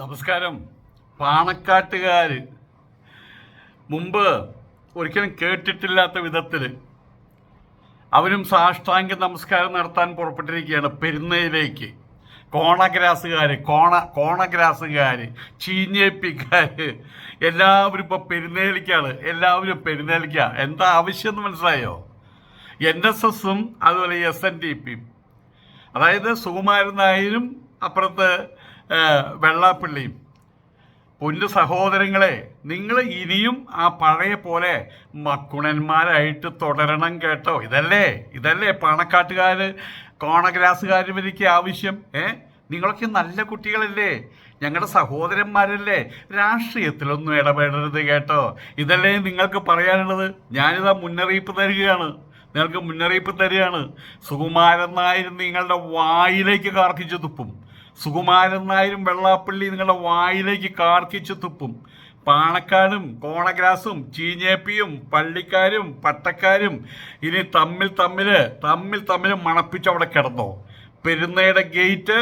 നമസ്കാരം. പാണക്കാട്ടുകാർ മുമ്പ് ഒരിക്കലും കേട്ടിട്ടില്ലാത്ത വിധത്തിൽ അവരും സാഷ്ടാംഗ നമസ്കാരം നടത്താൻ പുറപ്പെട്ടിരിക്കുകയാണ് പെരുന്നയിലേക്ക്. കോണഗ്രാസുകാർ കോണ കോണഗ്രാസുകാർ ചീഞ്ഞേപ്പിക്കാർ എല്ലാവരും ഇപ്പോൾ പെരുന്നേലിക്കാണ് എല്ലാവരും പെരുന്നേലിക്ക എന്താ ആവശ്യം എന്ന് മനസ്സിലായോ? എൻ എസ് എസും അതുപോലെ എസ് എൻ ഡി പിയും. അതായത് സുകുമാരൻ നായരും അപ്പുറത്ത് വെള്ളാപ്പള്ളിയും. പൊന്നു സഹോദരങ്ങളെ നിങ്ങൾ ഇനിയും ആ പഴയ പോലെ മക്കുണന്മാരായിട്ട് തുടരണം കേട്ടോ. ഇതല്ലേ? ഇതല്ലേ പണക്കാട്ടുകാർ കോണഗ്രാസുകാർ എനിക്ക് ആവശ്യം? ഏ? നിങ്ങളൊക്കെ നല്ല കുട്ടികളല്ലേ? ഞങ്ങളുടെ സഹോദരന്മാരല്ലേ? രാഷ്ട്രീയത്തിലൊന്നും ഇടപെടരുത് കേട്ടോ. ഇതല്ലേ നിങ്ങൾക്ക് പറയാനുള്ളത്? ഞാനിതാ മുന്നറിയിപ്പ് തരികയാണ്. നിങ്ങൾക്ക് മുന്നറിയിപ്പ് തരികയാണ്. സുകുമാരൻ നായർ നിങ്ങളുടെ വായിലേക്ക് കാർക്കിച്ചു തുപ്പും. സുകുമാരൻ നായരും വെള്ളാപ്പള്ളി നിങ്ങളുടെ വായിലേക്ക് കാർക്കിച്ചു തുപ്പും. പാണക്കാടും കോണഗ്രാസും ചീഞ്ഞേപ്പിയും പള്ളിക്കാരും പട്ടക്കാരും ഇനി തമ്മിൽ തമ്മിൽ തമ്മിൽ തമ്മിൽ മണപ്പിച്ച് അവിടെ കിടന്നോ. പെരുന്നയുടെ ഗേറ്റ്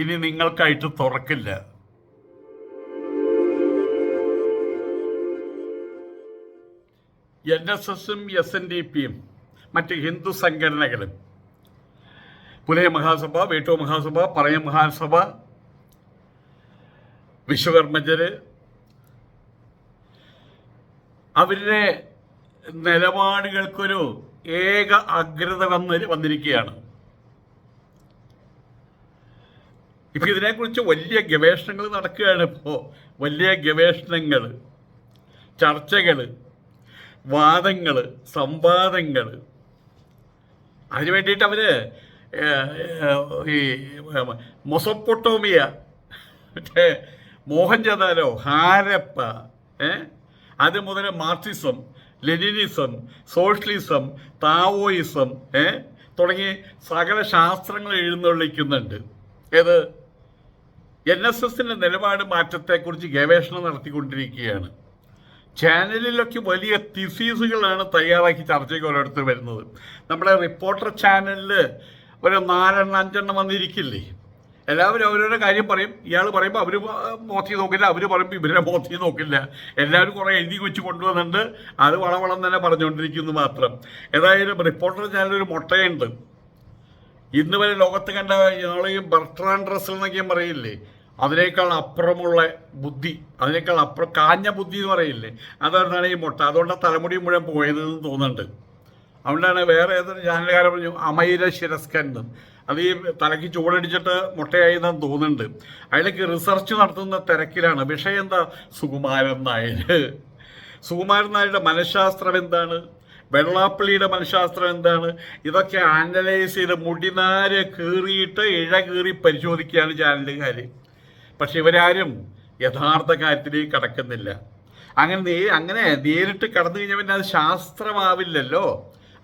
ഇനി നിങ്ങൾക്കായിട്ട് തുറക്കില്ല. എൻ എസ് എസും എസ് എൻ ഡി പിയും മറ്റ് ഹിന്ദു സംഘടനകളും പുലയ മഹാസഭ വേട്ടോ മഹാസഭ പറയ മഹാസഭ വിശ്വകർമ്മജര് അവരുടെ നിലപാടുകൾക്കൊരു ഏക അഗ്രത വന്ന് വന്നിരിക്കുകയാണ്. ഇപ്പം ഇതിനെക്കുറിച്ച് വലിയ ഗവേഷണങ്ങൾ നടക്കുകയാണ് ഇപ്പോ. വലിയ ഗവേഷണങ്ങൾ ചർച്ചകൾ വാദങ്ങൾ സംവാദങ്ങൾ. അതിനു വേണ്ടിയിട്ട് അവർ ഈ മൊസപ്പൊട്ടോമിയ. മറ്റേ മോഹൻജദാരോ ഹാരപ്പ അത് മുതൽ മാർക്സിസം ലെനിനിസം സോഷ്യലിസം താവോയിസം തുടങ്ങി സകല ശാസ്ത്രങ്ങൾ എഴുന്നള്ളിക്കുന്നുണ്ട്. ഏത്? എൻ എസ് എസിന്റെ നിലപാട് മാറ്റത്തെക്കുറിച്ച് ഗവേഷണം നടത്തിക്കൊണ്ടിരിക്കുകയാണ്. ചാനലിലൊക്കെ വലിയ തിസീസുകളാണ് തയ്യാറാക്കി ചർച്ചയ്ക്ക് ഓരോരുത്തർ വരുന്നത്. നമ്മുടെ റിപ്പോർട്ടർ ചാനലിൽ ഒരു നാലെണ്ണം അഞ്ചെണ്ണം വന്നിരിക്കില്ലേ? എല്ലാവരും അവരവരുടെ കാര്യം പറയും. ഇയാൾ പറയുമ്പോൾ അവർ മോത്തി നോക്കില്ല അവർ പറയുമ്പോൾ ഇവരുടെ മോത്തി നോക്കില്ല. എല്ലാവരും കുറേ എഴുതി വെച്ച് കൊണ്ടുവന്നിട്ടുണ്ട്. അത് വളവളം തന്നെ പറഞ്ഞുകൊണ്ടിരിക്കുന്നു മാത്രം. ഏതായാലും റിപ്പോർട്ടർ ചാനലൊരു മുട്ടയുണ്ട്. ഇന്ന് വരെ ലോകത്ത് കണ്ട ഞങ്ങൾ ഈ ബർട്രാൻഡ് റസൽ എന്നൊക്കെ പറയില്ലേ? അതിനേക്കാൾ അപ്പുറമുള്ള ബുദ്ധി അതിനേക്കാൾ അപ്പുറം കാഞ്ഞ ബുദ്ധി എന്ന് പറയില്ലേ? അതാണ് ഈ മുട്ട. അതുകൊണ്ട് തലമുടി മുഴുവൻ പോയതെന്ന് തോന്നുന്നുണ്ട്. അതുകൊണ്ടാണ് വേറെ ഏതൊരു ചാനലുകാരെ പറഞ്ഞു അമൈര ശിരസ്കൻ എന്ന്. അത് ഈ തലയ്ക്ക് ചൂടടിച്ചിട്ട് മുട്ടയായി എന്ന് തോന്നുന്നുണ്ട്. അതിലേക്ക് റിസർച്ച് നടത്തുന്ന തിരക്കിലാണ്. വിഷയം എന്താ? സുകുമാരൻ നായർ സുകുമാരൻ നായരുടെ മനഃശാസ്ത്രം എന്താണ്? വെള്ളാപ്പള്ളിയുടെ മനഃശാസ്ത്രം എന്താണ്? ഇതൊക്കെ അനലൈസ് ചെയ്ത് മുടിനാര് കീറിയിട്ട് ഇഴ കീറി പരിശോധിക്കുകയാണ് ചാനലുകാർ പക്ഷെ ഇവരാരും യഥാർത്ഥ കാര്യത്തിലേക്ക് കടക്കുന്നില്ല. അങ്ങനെ അങ്ങനെ നേരിട്ട് കടന്നു കഴിഞ്ഞാൽ പിന്നെ അത് ശാസ്ത്രമാവില്ലല്ലോ.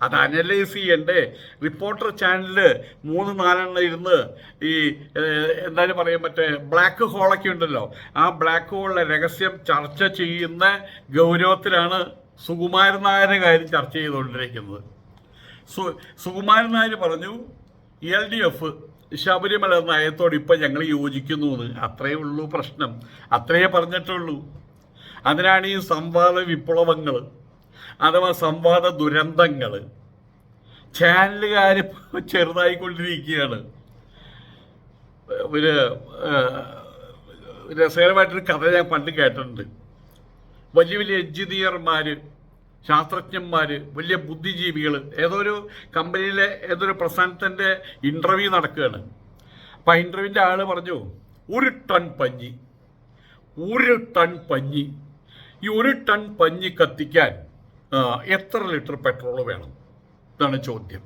അത് അനലൈസ് ചെയ്യണ്ടേ? റിപ്പോർട്ടർ ചാനലിൽ മൂന്ന് നാലെണ്ണം ഇരുന്ന് ഈ എന്തായാലും പറയാൻ മറ്റേ ബ്ലാക്ക് ഹോളൊക്കെ ഉണ്ടല്ലോ. ആ ബ്ലാക്ക് ഹോളിലെ രഹസ്യം ചർച്ച ചെയ്യുന്ന ഗൗരവത്തിലാണ് സുകുമാരൻ നായരുടെ കാര്യം ചർച്ച ചെയ്തുകൊണ്ടിരിക്കുന്നത്. സു സുകുമാരൻ നായർ പറഞ്ഞു എൽ ഡി എഫ് ശബരിമല നയത്തോട് ഇപ്പം ഞങ്ങൾ യോജിക്കുന്നു എന്ന് അത്രയേ ഉള്ളൂ പ്രശ്നം. അത്രയേ പറഞ്ഞിട്ടുള്ളൂ. അതിനാണ് ഈ സംവാദ വിപ്ലവങ്ങൾ അഥവാ സംവാദ ദുരന്തങ്ങൾ ചാനലുകാർ ചെറുതായിക്കൊണ്ടിരിക്കുകയാണ്. പിന്നെ രസകരമായിട്ടൊരു കഥ ഞാൻ പണ്ട് കേട്ടിട്ടുണ്ട്. വലിയ വലിയ എഞ്ചിനീയർമാർ ശാസ്ത്രജ്ഞന്മാർ വലിയ ബുദ്ധിജീവികൾ ഏതൊരു കമ്പനിയിലെ ഏതൊരു പ്രസ്ഥാനത്തിന്റെ ഇന്റർവ്യൂ നടക്കുകയാണ്. അപ്പം ആ ഇന്റർവ്യൂവിന്റെ ആൾ പറഞ്ഞു ഒരു ടൺ പഞ്ഞി ഒരു ടൺ പഞ്ഞി ഈ ഒരു ടൺ പഞ്ഞി കത്തിക്കാൻ എത്ര ലിറ്റർ പെട്രോൾ വേണം? ഇതാണ് ചോദ്യം.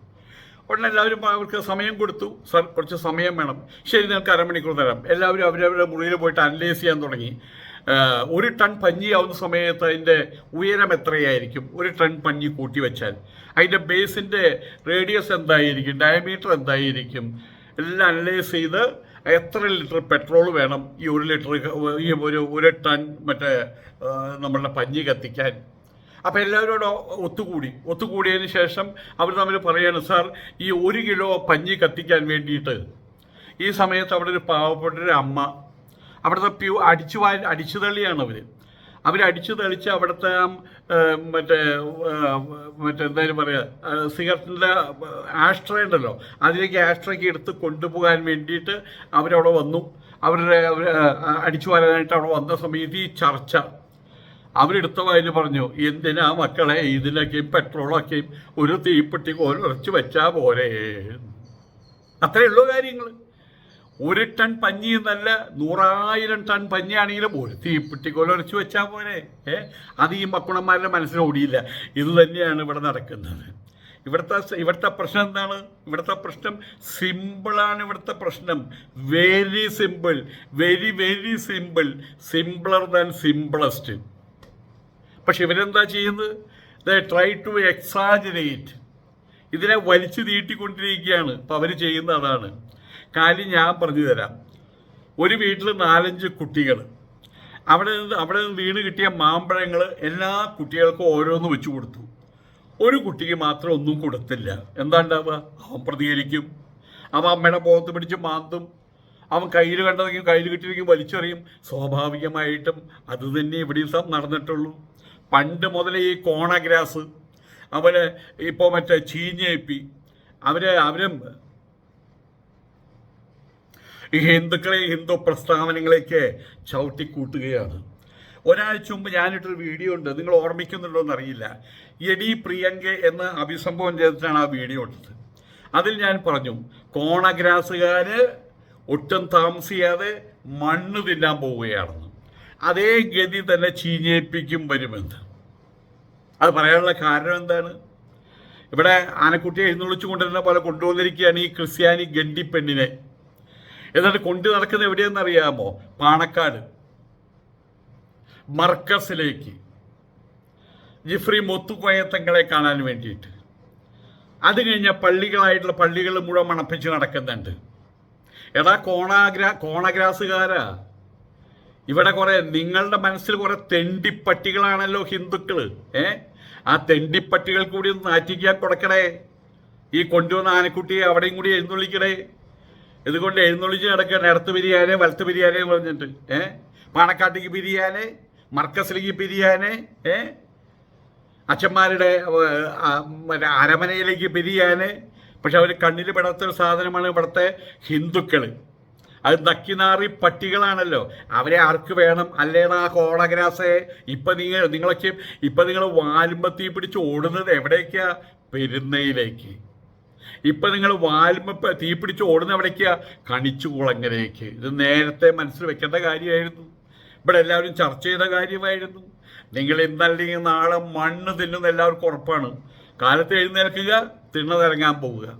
ഉടനെ എല്ലാവരും അവർക്ക് സമയം കൊടുത്തു. സർ കുറച്ച് സമയം വേണം. ശരി നിങ്ങൾക്ക് അരമണിക്കൂർ തരാം. എല്ലാവരും അവരവരുടെ മുറിയിൽ പോയിട്ട് അനലൈസ് ചെയ്യാൻ തുടങ്ങി. ഒരു ടൺ പഞ്ഞി ആവുന്ന സമയത്ത് അതിന്റെ ഉയരം എത്രയായിരിക്കും? ഒരു ടൺ പഞ്ഞി കൂട്ടി വെച്ചാൽ. അതിന്റെ ബേസിന്റെ റേഡിയസ് എന്തായിരിക്കും? ഡയമീറ്റർ എന്തായിരിക്കും? എല്ലാം അനലൈസ് ചെയ്ത് എത്ര ലിറ്റർ പെട്രോൾ വേണം? ഈ ഒരു ലിറ്റർ ഈ ഒരു ഒരു ടൺ മറ്റേ നമ്മളുടെ പഞ്ഞി കത്തിക്കാൻ. അപ്പോൾ എല്ലാവരോടും ഒത്തുകൂടി. ഒത്തുകൂടിയതിന് ശേഷം അവർ തമ്മിൽ പറയാണ് സാർ ഈ ഒരു കിലോ പഞ്ഞി കത്തിക്കാൻ വേണ്ടിയിട്ട് ഈ സമയത്ത് അവിടെ ഒരു പാവപ്പെട്ട ഒരു അമ്മ അവിടുത്തെ പ്യൂ അടിച്ചു വാ അടിച്ചു തള്ളിയാണ് അവർ അടിച്ചു തെളിച്ച് അവിടുത്തെ മറ്റേ മറ്റേ എന്തായാലും പറയുക സിഗരറ്റിന്റെ ആഷ്ട്ര ഉണ്ടല്ലോ അതിലേക്ക് ആഷ്ട്രയ്ക്ക് എടുത്ത് കൊണ്ടുപോകാൻ വേണ്ടിയിട്ട് അവരവിടെ വന്നു. അവരുടെ അവർ അടിച്ചു വരാനായിട്ട് അവിടെ വന്ന സമയത്ത് ഈ ചർച്ച അവരെടുത്ത വായിൽ പറഞ്ഞു എന്തിനാ മക്കളെ ഇതിനൊക്കെയും പെട്രോളൊക്കെയും ഒരു തീപ്പെട്ടി കോൽ ഉറച്ചു വെച്ചാൽ പോരെ? അത്രയേ ഉള്ളൂ കാര്യങ്ങൾ ഒരു ടൺ പഞ്ഞി എന്നല്ല നൂറായിരം ടൺ പഞ്ഞിയാണെങ്കിലും ഒരു തീപ്പെട്ടി കോലുറച്ച് വെച്ചാൽ പോരെ? ഏ? അത് ഈ മക്കുണന്മാരുടെ മനസ്സിൽ ഓടിയില്ല. ഇത് തന്നെയാണ് ഇവിടെ നടക്കുന്നത്. ഇവിടുത്തെ ഇവിടുത്തെ പ്രശ്നം എന്താണ്? ഇവിടുത്തെ പ്രശ്നം സിമ്പിളാണ് ഇവിടുത്തെ പ്രശ്നം. Very simple very very simple simpler than simplest പക്ഷെ ഇവരെന്താ ചെയ്യുന്നത്? ദ ട്രൈ ടു എക്സാജറേറ്റ് ഇതിനെ വലിച്ചു നീട്ടിക്കൊണ്ടിരിക്കുകയാണ്. അപ്പം അവർ ചെയ്യുന്ന അതാണ്. കാര്യം ഞാൻ പറഞ്ഞു തരാം ഒരു വീട്ടിൽ നാലഞ്ച് കുട്ടികൾ. അവിടെ നിന്ന് അവിടെ നിന്ന് വീണ് കിട്ടിയ മാമ്പഴങ്ങൾ എല്ലാ കുട്ടികൾക്കും ഓരോന്ന് വെച്ചു കൊടുത്തു. ഒരു കുട്ടിക്ക് മാത്രം ഒന്നും കൊടുത്തില്ല. എന്താ ഉണ്ടാവുക? അവൻ പ്രതികരിക്കും. അവൻ അമ്മയുടെ പോകത്ത് പിടിച്ച് മാന്തും. അവൻ കയ്യിൽ കണ്ടതെങ്കിൽ കയ്യിൽ കിട്ടിയിരിക്കും വലിച്ചെറിയും. സ്വാഭാവികമായിട്ടും അത് തന്നെ ഇവിടെയും നടന്നിട്ടുള്ളൂ. പണ്ട് മുതൽ ഈ കോണഗ്രാസ് അവർ ഇപ്പോൾ മറ്റേ ചീഞ്ഞേപ്പി അവർ അവരും ഈ ഹിന്ദുക്കളെ ഹിന്ദു പ്രസ്താവനകളെയൊക്കെ ചവിട്ടിക്കൂട്ടുകയാണ്. ഒരാഴ്ച മുമ്പ് ഞാനിട്ടൊരു വീഡിയോ ഉണ്ട് നിങ്ങൾ ഓർമ്മിക്കുന്നുണ്ടോ എന്നറിയില്ല. എടി പ്രിയങ്ക എന്ന് അഭിസംബോധന ചെയ്തിട്ടാണ് ആ വീഡിയോ ഇട്ടത്. അതിൽ ഞാൻ പറഞ്ഞു കോണഗ്രാസുകാർ ഒട്ടും താമസിയാതെ മണ്ണ് തിന്നാൻ പോവുകയാണെന്ന്. അതേ ഗതി തന്നെ ചീഞ്ഞേപ്പിക്കും വരുമെന്ന്. അത് പറയാനുള്ള കാരണം എന്താണ്? ഇവിടെ ആനക്കുട്ടിയെ എഴുന്നള്ളിച്ചു കൊണ്ടുവരുന്ന പോലെ കൊണ്ടുവന്നിരിക്കുകയാണ് ഈ ക്രിസ്ത്യാനി ഗണ്ടി പെണ്ണിനെ. എന്നിട്ട് കൊണ്ടു നടക്കുന്നത് എവിടെയെന്ന് അറിയാമോ? പാണക്കാട്. മർക്കസിലേക്ക്. ജിഫ്രി മൊത്തുകോയത്തങ്ങളെ കാണാൻ വേണ്ടിയിട്ട്. അത് കഴിഞ്ഞ പള്ളികളായിട്ടുള്ള പള്ളികൾ മുഴുവൻ മണപ്പിച്ച് നടക്കുന്നുണ്ട്. എടാ കോണാഗ്ര കോണഗ്രാസുകാരാ. ഇവിടെ കുറെ നിങ്ങളുടെ മനസ്സിൽ കുറെ തെണ്ടിപ്പട്ടികളാണല്ലോ ഹിന്ദുക്കൾ ഏ? ആ തെണ്ടിപ്പട്ടികൾ കൂടി ഒന്ന് നാറ്റിക്കാൻ കൊടുക്കണേ. ഈ കൊണ്ടുവന്ന ആനക്കുട്ടിയെ അവിടെയും കൂടി എഴുന്നള്ളിക്കണേ. ഇതുകൊണ്ട് എഴുന്നള്ളിച്ച് നടക്കണം ഇടത്ത് പിരിയാനെ വലത്ത് പിരിയാനെ പറഞ്ഞിട്ട്. ഏ? പാണക്കാട്ടേക്ക് പിരിയാനെ മർക്കസിലേക്ക് പിരിയാനെ ഏ? അച്ഛന്മാരുടെ അരമനയിലേക്ക് പിരിയാനെ. പക്ഷെ അവർ കണ്ണിൽ പെടാത്തൊരു സാധനമാണ് ഇവിടുത്തെ ഹിന്ദുക്കൾ അത് നക്കിനാറി പട്ടികളാണല്ലോ. അവരെ ആർക്ക് വേണം? അല്ലേടാ കോളഗ്രാസേ ഇപ്പൊ നിങ്ങൾ നിങ്ങളൊക്കെ ഇപ്പൊ നിങ്ങൾ വാലുമ്പത്തി പിടിച്ച് ഓടുന്നത് എവിടേക്കാ? പെരുന്നയിലേക്ക്. ഇപ്പൊ നിങ്ങൾ വാൽമ തീ പിടിച്ച് ഓടുന്ന എവിടേക്കാ? കണിച്ചു കുളങ്ങരേക്ക് ഇത് നേരത്തെ മനസ്സിൽ വെക്കേണ്ട കാര്യമായിരുന്നു. ഇവിടെ എല്ലാവരും ചർച്ച ചെയ്ത കാര്യമായിരുന്നു. നിങ്ങൾ ഇന്നല്ലെങ്കിൽ നാളെ മണ്ണ് തിന്നുന്ന എല്ലാവർക്കും ഉറപ്പാണ്. കാലത്ത് എഴുന്നേൽക്കുക തിണ്ണതിറങ്ങാൻ പോവുക.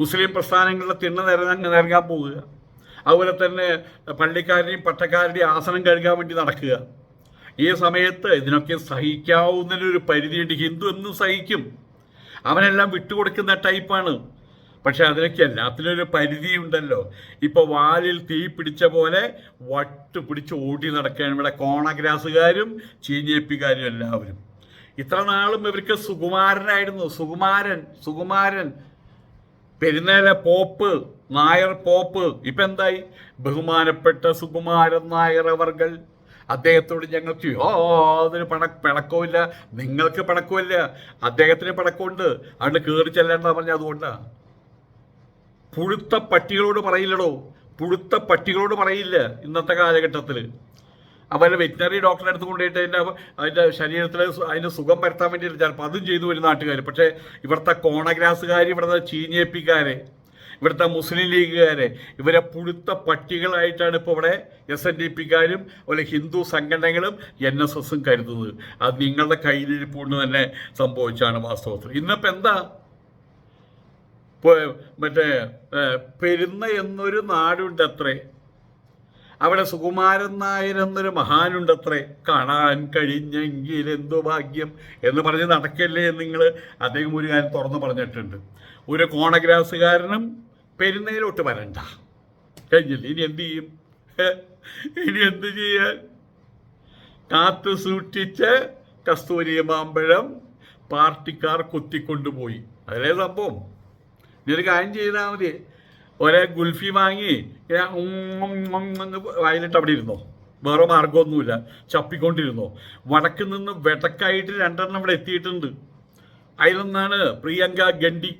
മുസ്ലിം പ്രസ്ഥാനങ്ങളുടെ തിണ്ണതിറങ്ങാൻ പോവുക. അതുപോലെ തന്നെ പള്ളിക്കാരുടെയും പട്ടക്കാരുടെയും ആസനം കഴുകാൻ വേണ്ടി നടക്കുക. ഈ സമയത്ത് ഇതിനൊക്കെ സഹിക്കാവുന്നതിനൊരു പരിധിയുണ്ട്. ഹിന്ദു എന്നും സഹിക്കും. അവനെല്ലാം വിട്ടുകൊടുക്കുന്ന ടൈപ്പാണ്. പക്ഷെ അതിനൊക്കെ എല്ലാത്തിനും ഒരു പരിധിയുണ്ടല്ലോ. ഇപ്പൊ വാലിൽ തീ പിടിച്ച പോലെ വട്ട് പിടിച്ച് ഓടി നടക്കുകയാണ് ഇവിടെ കോണഗ്രാസുകാരും ചീഞ്ഞേപ്പിക്കാരും എല്ലാവരും. ഇത്ര നാളും ഇവർക്ക് സുകുമാരനായിരുന്നു. സുകുമാരൻ സുകുമാരൻ. പെരുന്നേല പോപ്പ് നായർ പോപ്പ് ഇപ്പൊ എന്തായി? ബഹുമാനപ്പെട്ട സുകുമാരൻ നായർ അവർകൾ. അദ്ദേഹത്തോട് ഞങ്ങൾക്ക് യാതൊരു പണ പിണക്കവുമില്ല. നിങ്ങൾക്ക് പിണക്കമില്ല അദ്ദേഹത്തിന് പിണക്കമുണ്ട് അതുകൊണ്ട് കയറി ചെല്ലേണ്ട പറഞ്ഞ അതുകൊണ്ടാണ് പുഴുത്ത പട്ടികളോട് പറയില്ലടോ. പുഴുത്ത പട്ടികളോട് പറയില്ല ഇന്നത്തെ കാലഘട്ടത്തിൽ അവരുടെ വെറ്റിനറി ഡോക്ടറെ അടുത്ത് കൊണ്ടുപോയിട്ട് അതിന്റെ അതിന്റെ ശരീരത്തിൽ അതിന് സുഖം വരുത്താൻ വേണ്ടിയിട്ട് ചിലപ്പോൾ അതും ചെയ്തു വരും നാട്ടുകാർ പക്ഷേ ഇവിടുത്തെ കോണഗ്രാസുകാർ ഇവിടുത്തെ ചീഞ്ഞേപ്പിക്കാരെ ഇവിടുത്തെ മുസ്ലിം ലീഗുകാരെ ഇവരെ പുഴുത്ത പട്ടികളായിട്ടാണ് ഇപ്പോൾ ഇവിടെ എസ് എൻ ഡി പിക്കാരും അതുപോലെ ഹിന്ദു സംഘടനകളും എൻ എസ് എസും കരുതുന്നത്. അത് നിങ്ങളുടെ കയ്യിലിരിപ്പുകൊണ്ട് തന്നെ സംഭവിച്ചാണ് വാസ്തവത്തിൽ. ഇന്നിപ്പോൾ എന്താ? മറ്റേ പെരുന്ന എന്നൊരു നാടുണ്ടത്രേ അവിടെ സുകുമാരൻ നായർ എന്നൊരു മഹാനുണ്ടത്രേ. കാണാൻ കഴിഞ്ഞെങ്കിൽ എന്തു ഭാഗ്യം എന്ന് പറഞ്ഞ് നടക്കല്ലേ എന്ന് നിങ്ങൾ? അദ്ദേഹം ഒരു കാര്യം തുറന്നു പറഞ്ഞിട്ടുണ്ട്. ഒരു കോണഗ്രാസുകാരനും പെരുന്നയിലോട്ട് വരണ്ട. കഴിഞ്ഞില്ല? ഇനി എന്ത് ചെയ്യും? ഇനി എന്ത് ചെയ്യാൻ? കാത്തു സൂക്ഷിച്ച് കസ്തൂരി മാമ്പഴം പാർട്ടിക്കാർ കൊത്തിക്കൊണ്ടുപോയി. അതിലേ സംഭവം? ഇനി ഒരു കാര്യം ചെയ്താൽ മതി. ഒരേ ഗുൽഫി വാങ്ങി വയലിട്ട് അവിടെ ഇരുന്നോ? വേറെ മാർഗമൊന്നുമില്ല ചപ്പിക്കൊണ്ടിരുന്നോ? വടക്ക് നിന്ന് വെടക്കായിട്ട് രണ്ടെണ്ണം ഇവിടെ എത്തിയിട്ടുണ്ട്. അതിലൊന്നാണ് പ്രിയങ്ക ഗണ്ടി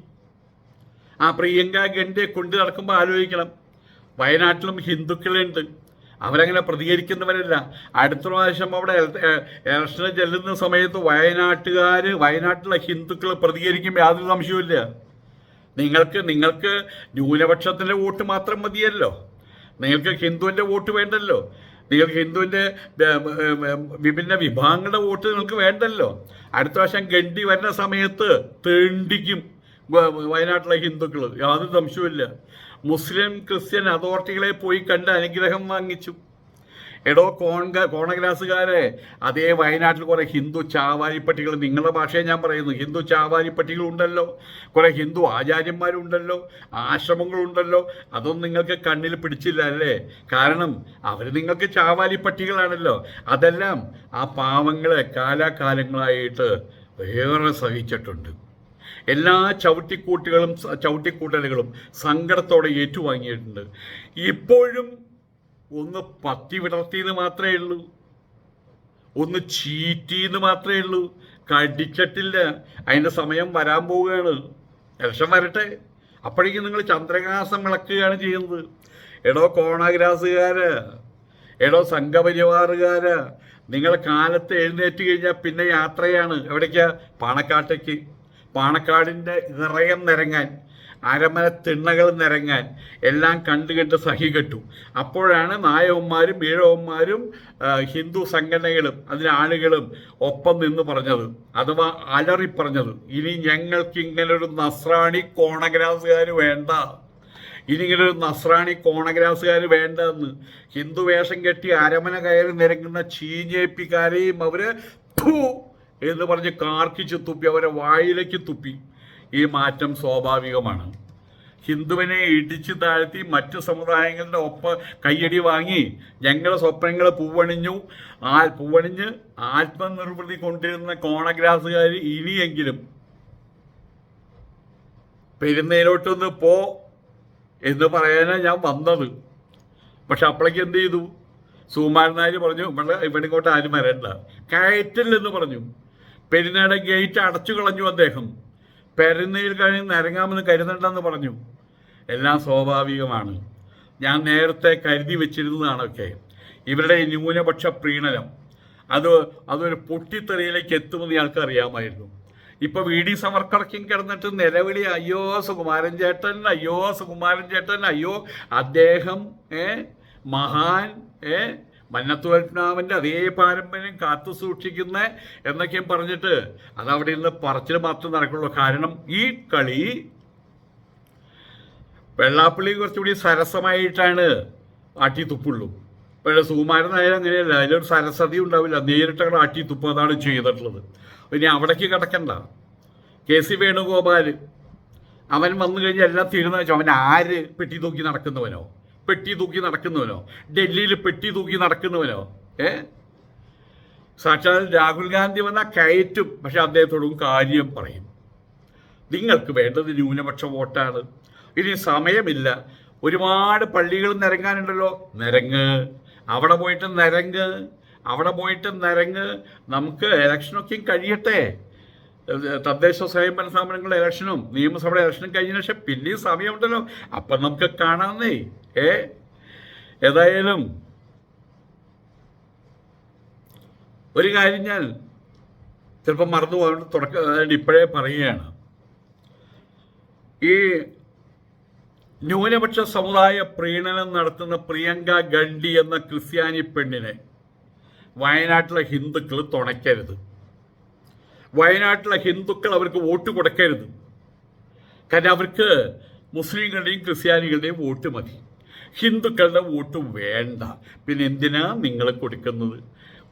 ആ പ്രിയങ്ക ഗണ്ഡിയെ കൊണ്ടു നടക്കുമ്പോൾ ആലോചിക്കണം. വയനാട്ടിലും ഹിന്ദുക്കളുണ്ട്. അവരങ്ങനെ പ്രതികരിക്കുന്നവരല്ല. അടുത്ത പ്രാവശ്യം അവിടെ ഇലക്ഷന് ചെല്ലുന്ന സമയത്ത് വയനാട്ടുകാർ വയനാട്ടിലെ ഹിന്ദുക്കൾ പ്രതികരിക്കും യാതൊരു സംശയവുമില്ല. നിങ്ങൾക്ക് നിങ്ങൾക്ക് ന്യൂനപക്ഷത്തിന്റെ വോട്ട് മാത്രം മതിയല്ലോ. നിങ്ങൾക്ക് ഹിന്ദുവിന്റെ വോട്ട് വേണ്ടല്ലോ. നിങ്ങൾക്ക് ഹിന്ദുവിന്റെ വിഭിന്ന വിഭാഗങ്ങളുടെ വോട്ട് നിങ്ങൾക്ക് വേണ്ടല്ലോ. അടുത്ത വർഷം ഗണ്ടി വരുന്ന സമയത്ത് തേണ്ടിക്കും വയനാട്ടിലെ ഹിന്ദുക്കൾ യാതൊരു സംശയവുമില്ല. മുസ്ലിം ക്രിസ്ത്യൻ അതോറിറ്റികളെ പോയി കണ്ട് അനുഗ്രഹം വാങ്ങിച്ചു. എടോ കോൺഗ കോണഗ്രാസുകാരെ അതേ വയനാട്ടിൽ കുറേ ഹിന്ദു ചാവാരിപ്പട്ടികൾ നിങ്ങളുടെ ഭാഷയെ ഞാൻ പറയുന്നു ഹിന്ദു ചാവാരിപ്പട്ടികൾ ഉണ്ടല്ലോ കുറേ ഹിന്ദു ആചാര്യന്മാരുണ്ടല്ലോ ആശ്രമങ്ങളുണ്ടല്ലോ അതൊന്നും നിങ്ങൾക്ക് കണ്ണിൽ പിടിച്ചില്ല അല്ലേ? കാരണം അവർ നിങ്ങൾക്ക് ചാവാലിപ്പട്ടികളാണല്ലോ. അതെല്ലാം ആ പാവങ്ങളെ കാലാകാലങ്ങളായിട്ട് വേറെ സഹിച്ചിട്ടുണ്ട്. എല്ലാ ചവിട്ടിക്കൂട്ടുകളും ചവിട്ടിക്കൂട്ടലുകളും സങ്കടത്തോടെ ഏറ്റുവാങ്ങിയിട്ടുണ്ട്. ഇപ്പോഴും ഒന്ന് പത്തി വിടർത്തിയെന്ന് മാത്രമേ ഉള്ളൂ. ഒന്ന് ചീറ്റിന്ന് മാത്രമേ ഉള്ളൂ. കടിച്ചിട്ടില്ല. അതിന്റെ സമയം വരാൻ പോവുകയാണ്. ഇലക്ഷൻ വരട്ടെ. അപ്പോഴേക്കും നിങ്ങൾ ചന്ദ്രകാസം വിളക്കുകയാണ് ചെയ്യുന്നത്. എടോ കോണഗ്രാസുകാര് എടോ സംഘപരിവാറുകാര് നിങ്ങൾ കാലത്ത് എഴുന്നേറ്റ് കഴിഞ്ഞാൽ പിന്നെ യാത്രയാണ്. എവിടേക്കാ? പാണക്കാട്ടേക്ക്. പാണക്കാടിന്റെ ഇറയം നിരങ്ങാൻ അരമന തിണ്ണകൾ നിറങ്ങാൻ എല്ലാം കണ്ടുകെട്ട് സഹി കെട്ടു. അപ്പോഴാണ് നായവന്മാരും ഈഴവന്മാരും ഹിന്ദു സംഘടനകളും അതിലെ ആളുകളും ഒപ്പം നിന്ന് പറഞ്ഞത് അഥവാ അലറി പറഞ്ഞത് ഇനി ഞങ്ങൾക്ക് ഇങ്ങനൊരു നസ്രാണി കോണഗ്രാസുകാർ വേണ്ട. ഇനി ഇങ്ങനൊരു നസ്രാണി കോണഗ്രാസുകാർ വേണ്ടെന്ന്. ഹിന്ദു വേഷം കെട്ടി അരമന കയറി നിരങ്ങുന്ന ചീഞ്ഞേപ്പിക്കാരെയും അവർ എന്ന് പറഞ്ഞ് കാർക്കിച്ച് തുപ്പി അവരെ വായിലേക്ക് തുപ്പി. ഈ മാറ്റം സ്വാഭാവികമാണ്. ഹിന്ദുവിനെ ഇടിച്ചു താഴ്ത്തി മറ്റു സമുദായങ്ങളുടെ ഒപ്പം കയ്യടി വാങ്ങി ഞങ്ങളുടെ സ്വപ്നങ്ങൾ പൂവണിഞ്ഞു. ആ പൂവണിഞ്ഞ് ആത്മനിർവൃതി കൊണ്ടിരുന്ന കോണഗ്രാസുകാർ ഇനിയെങ്കിലും പെരുന്നേലോട്ടൊന്ന് പോ എന്ന് പറയാനാണ് ഞാൻ വന്നത്. പക്ഷെ അപ്പോഴേക്ക് എന്ത് ചെയ്തു? സുകുമാരൻ നായർ പറഞ്ഞു ഇവിടെ ഇവിടെ ഇങ്ങോട്ട് ആരും വരണ്ട. കയറ്റില്ലെന്ന് പറഞ്ഞു. പെരുന്നാട് ഗേറ്റ് അടച്ചു കളഞ്ഞു അദ്ദേഹം. പെരുന്നയിൽ കഴിഞ്ഞ് ഇറങ്ങാമെന്ന് കരുതണ്ടെന്ന് പറഞ്ഞു. എല്ലാം സ്വാഭാവികമാണ്. ഞാൻ നേരത്തെ കരുതി വെച്ചിരുന്നതാണൊക്കെ. ഇവരുടെ ന്യൂനപക്ഷ പ്രീണനം. അത് അതൊരു പൊട്ടിത്തെറിയിലേക്ക് എത്തുമെന്ന് ഞങ്ങൾക്ക് അറിയാമായിരുന്നു. ഇപ്പൊ വി ഡി സമർക്കടക്കം കിടന്നിട്ട് നിലവിളി അയ്യോ സുകുമാരൻ ചേട്ടൻ അയ്യോ സുകുമാരൻ ചേട്ടൻ അയ്യോ അദ്ദേഹം ഏ മഹാൻ ഏ മന്നത്തുവൽനാവിന്റെ അതേ പാരമ്പര്യം കാത്തു സൂക്ഷിക്കുന്ന എന്നൊക്കെയും പറഞ്ഞിട്ട് അതവിടെ ഇരുന്ന് പറച്ചിൽ മാത്രം നടക്കുള്ളൂ. കാരണം ഈ കളി വെള്ളാപ്പള്ളി കുറച്ചുകൂടി സരസമായിട്ടാണ് ആട്ടി തുപ്പുള്ളൂ. പക്ഷേ സുകുമാരൻ നായർ അങ്ങനെയല്ല അതിലൊരു സരസതി ഉണ്ടാവില്ല. നേരിട്ടങ്ങനെ ആട്ടി തുപ്പ് അതാണ് ചെയ്തിട്ടുള്ളത്. ഇനി അവിടേക്ക് കിടക്കണ്ട. കെ സി വേണുഗോപാൽ അവൻ വന്നു കഴിഞ്ഞാൽ എല്ലാം തീരുന്ന വെച്ചു അവൻ ആര് പെട്ടി തൂക്കി നടക്കുന്നവനോ? പെട്ടി തൂക്കി നടക്കുന്നവനോ? ഡൽഹിയിൽ പെട്ടി തൂക്കി നടക്കുന്നവനോ? ഏ? സാക്ഷാൽ രാഹുൽ ഗാന്ധി വന്നാൽ കയറ്റും പക്ഷെ അദ്ദേഹത്തോടും കാര്യം പറയും. നിങ്ങൾക്ക് വേണ്ടത് ന്യൂനപക്ഷ വോട്ടാണ്. ഇനി സമയമില്ല. ഒരുപാട് പള്ളികൾ നിരങ്ങാനുണ്ടല്ലോ. നിരങ്ങ്. അവിടെ പോയിട്ട് നിരങ്ങ്. അവിടെ പോയിട്ട് നിരങ്ങ്. നമുക്ക് ഇലക്ഷനൊക്കെയും കഴിയട്ടെ. തദ്ദേശ സ്വയംഭരണ സ്ഥാപനങ്ങളുടെ ഇലക്ഷനും നിയമസഭയുടെ ഇലക്ഷനും കഴിഞ്ഞ ശേഷം പിന്നെയും സമയമുണ്ടല്ലോ. അപ്പം നമുക്ക് കാണാമെന്നേ ഏ? ഏതായാലും ഒരു കാര്യം ഞാൻ ചിലപ്പോൾ മറന്നു പോകാൻ തുടക്കം ഇപ്പോഴേ പറയുകയാണ്. ഈ ന്യൂനപക്ഷ സമുദായ പ്രീണനം നടത്തുന്ന പ്രിയങ്ക ഗണ്ഡി എന്ന ക്രിസ്ത്യാനി പെണ്ണിനെ വയനാട്ടിലെ ഹിന്ദുക്കൾ തുണയ്ക്കരുത്. വയനാട്ടിലെ ഹിന്ദുക്കൾ അവർക്ക് വോട്ട് കൊടുക്കരുത്. കാരണം അവർക്ക് മുസ്ലിങ്ങളുടെയും ക്രിസ്ത്യാനികളുടെയും വോട്ട് മതി. ഹിന്ദുക്കളുടെ വോട്ട് വേണ്ട. പിന്നെ എന്തിനാ നിങ്ങൾ കൊടുക്കുന്നത്?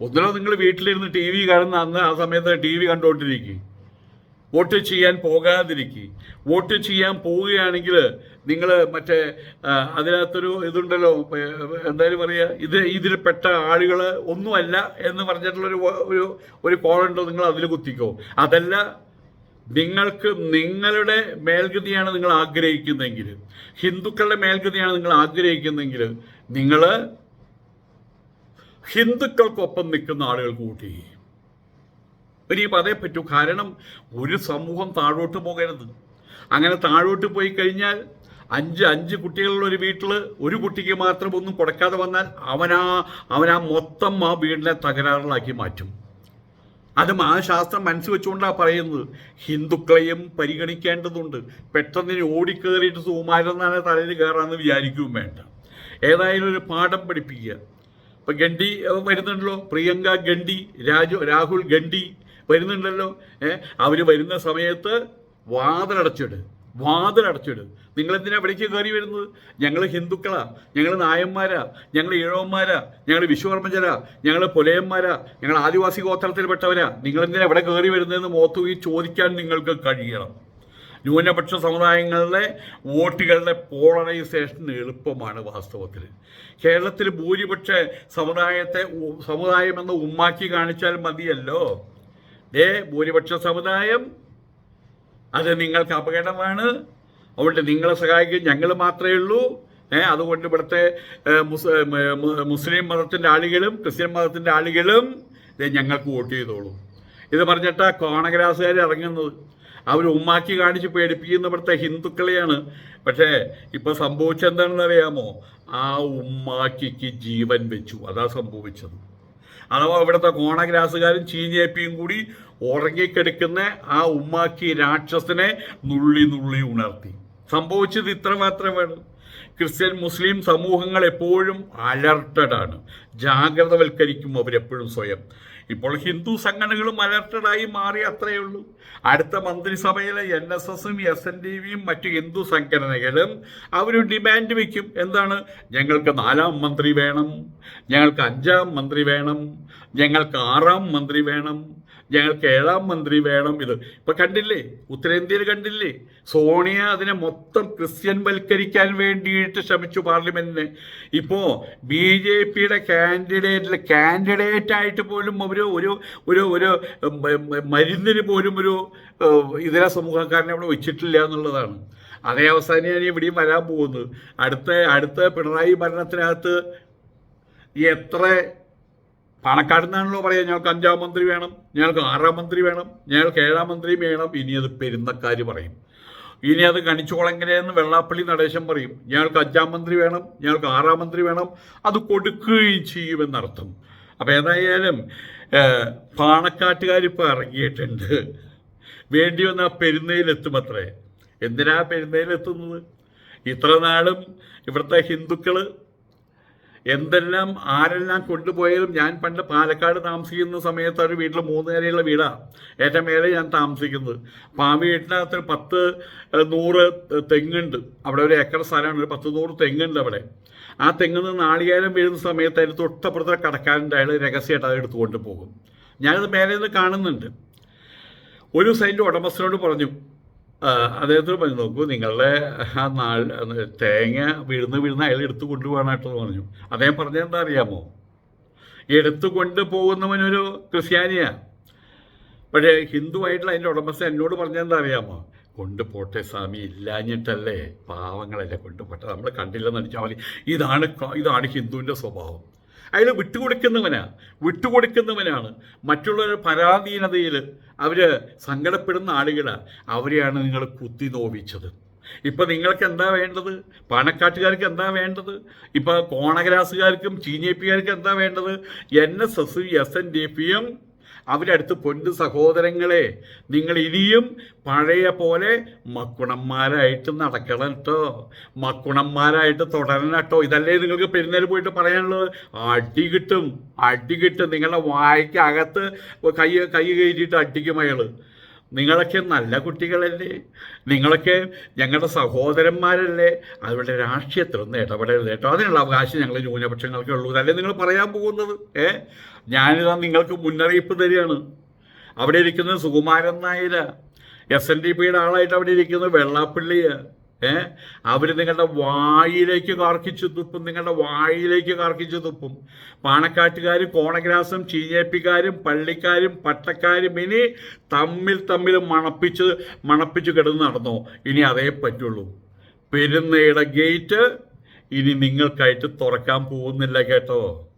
ഒന്നിലോ നിങ്ങൾ വീട്ടിലിരുന്ന് ടി വി കാണുന്ന അന്ന് ആ സമയത്ത് ടി വി കണ്ടുകൊണ്ടിരിക്കുക വോട്ട് ചെയ്യാൻ പോകാതിരിക്കുക വോട്ട് ചെയ്യാൻ പോവുകയാണെങ്കിൽ നിങ്ങൾ മറ്റേ അതിനകത്തൊരു ഇതുണ്ടല്ലോ എന്തായാലും പറയുക ഇത് ഇതിൽപ്പെട്ട ആളുകൾ ഒന്നുമല്ല എന്ന് പറഞ്ഞിട്ടുള്ളൊരു ഒരു ഒരു കോളുണ്ടോ നിങ്ങൾ അതിൽ കുത്തിക്കോ? അതല്ല നിങ്ങൾക്ക് നിങ്ങളുടെ മേൽഗതിയാണ് നിങ്ങൾ ആഗ്രഹിക്കുന്നതെങ്കിൽ ഹിന്ദുക്കളുടെ മേൽഗതിയാണ് നിങ്ങൾ ആഗ്രഹിക്കുന്നതെങ്കിൽ നിങ്ങൾ ഹിന്ദുക്കൾക്കൊപ്പം നിൽക്കുന്ന ആളുകൾ കൂട്ടി ഇനിയിപ്പോൾ അതേ പറ്റൂ. കാരണം ഒരു സമൂഹം താഴോട്ട് പോകരുത്. അങ്ങനെ താഴോട്ട് പോയി കഴിഞ്ഞാൽ അഞ്ച് അഞ്ച് കുട്ടികളുള്ള ഒരു വീട്ടിൽ ഒരു കുട്ടിക്ക് മാത്രം ഒന്നും കൊടുക്കാതെ വന്നാൽ അവനാ അവനാ മൊത്തം ആ വീടിനെ തകരാറിലാക്കി മാറ്റും. അതും ആ ശാസ്ത്രം മനസ്സിൽ വെച്ചുകൊണ്ടാണ് പറയുന്നത്. ഹിന്ദുക്കളെയും പരിഗണിക്കേണ്ടതുണ്ട്. പെട്ടെന്ന് ഓടിക്കേറിയിട്ട് സുകുമാരനാണ് തലയിൽ കയറാമെന്ന് വിചാരിക്കുകയും വേണ്ട. ഏതായാലും ഒരു പാഠം പഠിപ്പിക്കുക. ഇപ്പം ഗണ്ടി വരുന്നുണ്ടല്ലോ. പ്രിയങ്ക ഗണ്ടി രാജു രാഹുൽ ഗണ്ടി വരുന്നുണ്ടല്ലോ. അവർ വരുന്ന സമയത്ത് വാതിലടച്ചിട്. വാതിലടച്ചിട്. നിങ്ങൾ എന്തിനാ ഇവിടേക്ക് കയറി വരുന്നത്? ഞങ്ങൾ ഹിന്ദുക്കളാ. ഞങ്ങൾ നായന്മാരാ. ഞങ്ങൾ ഈഴവന്മാരാ. ഞങ്ങൾ വിശ്വകർമ്മജരാ. ഞങ്ങൾ പുലയന്മാരാ. ഞങ്ങൾ ആദിവാസി ഗോത്രത്തിൽപ്പെട്ടവരാ. നിങ്ങൾ എന്തിനാ ഇവിടെ കയറി വരുന്നതെന്ന് മോത്തു ഈ ചോദിക്കാൻ നിങ്ങൾക്ക് കഴിയണം. ന്യൂനപക്ഷ സമുദായങ്ങളിലെ വോട്ടുകളുടെ പോളറൈസേഷൻ എളുപ്പമാണ് വാസ്തവത്തിൽ കേരളത്തിൽ ഭൂരിപക്ഷ സമുദായത്തെ സമുദായം എന്ന് ഉമ്മാക്കി കാണിച്ചാൽ മതിയല്ലോ? ഏ ഭൂരിപക്ഷ സമുദായം അത് നിങ്ങൾക്ക് അപകടമാണ്. അതുകൊണ്ട് നിങ്ങളെ സഹായിക്കും. ഞങ്ങൾ മാത്രമേ ഉള്ളൂ. ഏഹ് അതുകൊണ്ട് ഇവിടുത്തെ മുസ്ലിം മതത്തിന്റെ ആളുകളും ക്രിസ്ത്യൻ മതത്തിന്റെ ആളുകളും ഞങ്ങൾക്ക് വോട്ട് ചെയ്തോളൂ. ഇത് പറഞ്ഞിട്ടാ കോണഗ്രാസുകാർ ഇറങ്ങുന്നത്. അവർ ഉമ്മാക്കി കാണിച്ച് പേടിപ്പിക്കുന്ന ഇവിടുത്തെ ഹിന്ദുക്കളെയാണ്. പക്ഷേ ഇപ്പോൾ സംഭവിച്ചെന്താണെന്ന് അറിയാമോ? ആ ഉമ്മാക്കിക്ക് ജീവൻ വെച്ചു. അതാ സംഭവിച്ചത്. അഥവാ ഇവിടുത്തെ കോണഗ്രാസുകാരും ചീഞ്ഞേപ്പിയും കൂടി ഉറങ്ങിക്കെടുക്കുന്ന ആ ഉമ്മാക്കി രാക്ഷസനെ നുള്ളി നുള്ളി ഉണർത്തി. സംഭവിച്ചത് ഇത്ര മാത്രമാണ്. ക്രിസ്ത്യൻ മുസ്ലിം സമൂഹങ്ങൾ എപ്പോഴും അലർട്ടഡാണ്. ജാഗ്രതവൽക്കരിക്കും അവരെപ്പോഴും സ്വയം. ഇപ്പോൾ ഹിന്ദു സംഘടനകളും അലർട്ടഡായി മാറി അത്രയേ ഉള്ളൂ. അടുത്ത മന്ത്രിസഭയിലെ എൻ എസ് എസും എസ് എൻ ഡി വിയും മറ്റ് ഹിന്ദു സംഘടനകളും അവർ ഡിമാൻഡ് വയ്ക്കും എന്താണ്? ഞങ്ങൾക്ക് നാലാം മന്ത്രി വേണം. ഞങ്ങൾക്ക് അഞ്ചാം മന്ത്രി വേണം. ഞങ്ങൾക്ക് ആറാം മന്ത്രി വേണം. ഞങ്ങൾക്ക് ഏഴാം മന്ത്രി വേണം ഇത്. ഇപ്പൊ കണ്ടില്ലേ? ഉത്തരേന്ത്യയിൽ കണ്ടില്ലേ? സോണിയ അതിനെ മൊത്തം ക്രിസ്ത്യൻ വൽക്കരിക്കാൻ വേണ്ടിയിട്ട് ശ്രമിച്ചു പാർലമെന്റിന്. ഇപ്പോ ബി ജെ പിയുടെ കാൻഡിഡേറ്റിൽ കാൻഡിഡേറ്റ് ആയിട്ട് പോലും ഒരു ഒരു ഒരു മ- മരുന്നിന് പോലും ഒരു ഇതര സമൂഹക്കാരനെ അവിടെ വെച്ചിട്ടില്ല എന്നുള്ളതാണ്. അതേ അവസാനം ഞാൻ ഇവിടെയും വരാൻ പോകുന്നത്. അടുത്ത അടുത്ത പിണറായി ഭരണത്തിനകത്ത് എത്ര പാണക്കാട് നിന്നാണല്ലോ പറയാം ഞങ്ങൾക്ക് അഞ്ചാം മന്ത്രി വേണം ഞങ്ങൾക്ക് ആറാം മന്ത്രി വേണം ഞങ്ങൾക്ക് ഏഴാം മന്ത്രി വേണം. ഇനി അത് പെരുന്നക്കാർ പറയും. ഇനി അത് കണിച്ചുകുളങ്ങരയെന്ന് വെള്ളാപ്പള്ളി നടേശൻ പറയും. ഞങ്ങൾക്ക് അഞ്ചാം മന്ത്രി വേണം ഞങ്ങൾക്ക് ആറാം മന്ത്രി വേണം അത് കൊടുക്കുകയും ചെയ്യുമെന്നർത്ഥം. അപ്പോൾ ഏതായാലും പാണക്കാട്ടുകാരിപ്പോൾ ഇറങ്ങിയിട്ടുണ്ട്. വേണ്ടി വന്ന പെരുന്നയിലെത്തുമത്രേ. എന്തിനാ പെരുന്നയിലെത്തുന്നത്? ഇത്ര നാളും ഇവിടുത്തെ ഹിന്ദുക്കൾ എന്തെല്ലാം ആരെല്ലാം കൊണ്ടുപോയാലും ഞാൻ പണ്ട് പാലക്കാട് താമസിക്കുന്ന സമയത്ത് ഒരു വീട്ടിൽ മൂന്ന് നിലയുള്ള വീടാണ് ഏറ്റവും മേലെ ഞാൻ താമസിക്കുന്നത്. അപ്പം ആ വീട്ടിനകത്ത് പത്ത് നൂറ് തെങ്ങുണ്ട്. അവിടെ ഒരു ഏക്കർ സ്ഥലമാണ്. ഒരു പത്ത് നൂറ് തെങ്ങുണ്ട് അവിടെ. ആ തെങ്ങിൽ നിന്ന് നാളികേരം വീഴുന്ന സമയത്ത് അതിന് തൊട്ടപ്പുറത്തെ കടക്കാരന്റെ അയാൾ രഹസ്യമായിട്ട് അത് എടുത്തുകൊണ്ട് പോകും. ഞാനത് മേലെ നിന്ന് കാണുന്നുണ്ട്. ഒരു സൈന്റെ ഉടമസ്ഥനോട് പറഞ്ഞു അദ്ദേഹത്തിന് പറഞ്ഞു നോക്കൂ നിങ്ങളുടെ ആ നാൾ തേങ്ങ വീഴുന്ന വീഴുന്ന അയാൾ എടുത്തു കൊണ്ടുപോകാനായിട്ടെന്ന് പറഞ്ഞു. അദ്ദേഹം പറഞ്ഞത് എന്താ അറിയാമോ? എടുത്തു കൊണ്ടുപോകുന്നവനൊരു ക്രിസ്ത്യാനിയാ. പക്ഷേ ഹിന്ദു ആയിട്ടുള്ള അതിന്റെ ഉടമസ്ഥ എന്നോട് പറഞ്ഞെന്താ അറിയാമോ? കൊണ്ടുപോട്ടെ സ്വാമി ഇല്ലാഞ്ഞിട്ടല്ലേ പാവങ്ങളല്ലേ കൊണ്ടുപോട്ടെ നമ്മൾ കണ്ടില്ലെന്ന് അടിച്ചാൽ മതി. ഇതാണ് ഇതാണ് ഹിന്ദുവിന്റെ സ്വഭാവം. അയാൾ വിട്ടുകൊടുക്കുന്നവനാ. വിട്ടുകൊടുക്കുന്നവനാണ്. മറ്റുള്ളവരുടെ പരാധീനതയിൽ അവർ സങ്കടപ്പെടുന്ന ആളുകളാണ് അവരെയാണ് നിങ്ങൾ കുത്തി നോവിച്ചത്. ഇപ്പം നിങ്ങൾക്ക് എന്താ വേണ്ടത്? പാണക്കാട്ടുകാർക്ക് എന്താ വേണ്ടത്? ഇപ്പം കോണഗ്രാസുകാർക്കും ചീഞ്ഞേപ്പിക്കാർക്കും എന്താ വേണ്ടത്? N S S S N D പിയും അവരടുത്ത് പൊന്നു സഹോദരങ്ങളെ നിങ്ങൾ ഇനിയും പഴയ പോലെ മക്കുണന്മാരായിട്ട് നടക്കണം കേട്ടോ മക്കുണന്മാരായിട്ട് തുടരണം കേട്ടോ ഇതല്ലേ നിങ്ങൾക്ക് പെരുന്നേൽ പോയിട്ട് പറയാനുള്ളത്? അടി കിട്ടും. അടി കിട്ടും. നിങ്ങളുടെ വായ്ക്ക് അകത്ത് കൈ കൈ കയറ്റിയിട്ട് അടിക്കും അയാൾ നിങ്ങളൊക്കെ നല്ല കുട്ടികളല്ലേ? നിങ്ങളൊക്കെ ഞങ്ങളുടെ സഹോദരന്മാരല്ലേ? അവരുടെ രാഷ്ട്രീയത്തിലൊന്നും ഇടപെടരുത് കേട്ടോ. അതിനുള്ള അവകാശം ഞങ്ങൾ ന്യൂനപക്ഷങ്ങൾക്കേ ഉള്ളൂ. അല്ലേ നിങ്ങൾ പറയാൻ പോകുന്നത്? ഏ? ഞാനിതാ നിങ്ങൾക്ക് മുന്നറിയിപ്പ് തരികയാണ്. അവിടെ ഇരിക്കുന്നത് Sukumaran Nair. S N D പിയുടെ ആളായിട്ട് അവിടെ ഇരിക്കുന്നത് വെള്ളാപ്പള്ളിയ. ഏ? അവർ നിങ്ങളുടെ വായിലേക്ക് കാർക്കിച്ചു തുപ്പും നിങ്ങളുടെ വായിലേക്ക് കാർക്കിച്ചു തുപ്പും. പാണക്കാട്ടുകാരും കോണഗ്രാസും ചീഞ്ഞേപ്പിക്കാരും പള്ളിക്കാരും പട്ടക്കാരും ഇനി തമ്മിൽ തമ്മിൽ മണപ്പിച്ച് മണപ്പിച്ച് കിടന്ന് നടന്നോ? ഇനി അതേ പറ്റുള്ളൂ. പെരുന്നയുടെ ഗേറ്റ് ഇനി നിങ്ങൾക്കായിട്ട് തുറക്കാൻ പോകുന്നില്ല കേട്ടോ.